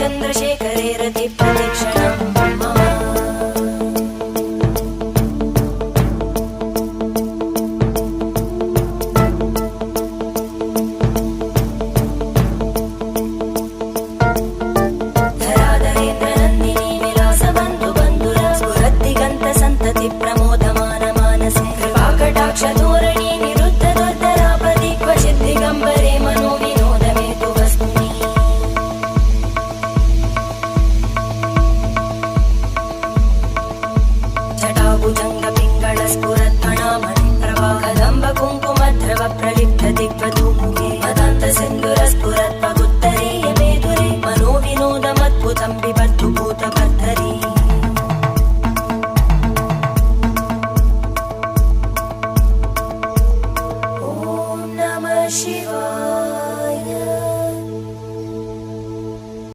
चन्द्रशेखरे भुजङ्ग पिङ्गळ स्फुरत्मणामणि प्रभाकदम्ब कुङ्कुमध्रव प्रलिप्त दिग्वधूमुखे मदन्त सिन्दुर स्फुरत्वगुत्तरेय मेदुरे मनो विनोदमद्भुतं विबद्धु भूतभर्तरी ॐ नमः शिवाय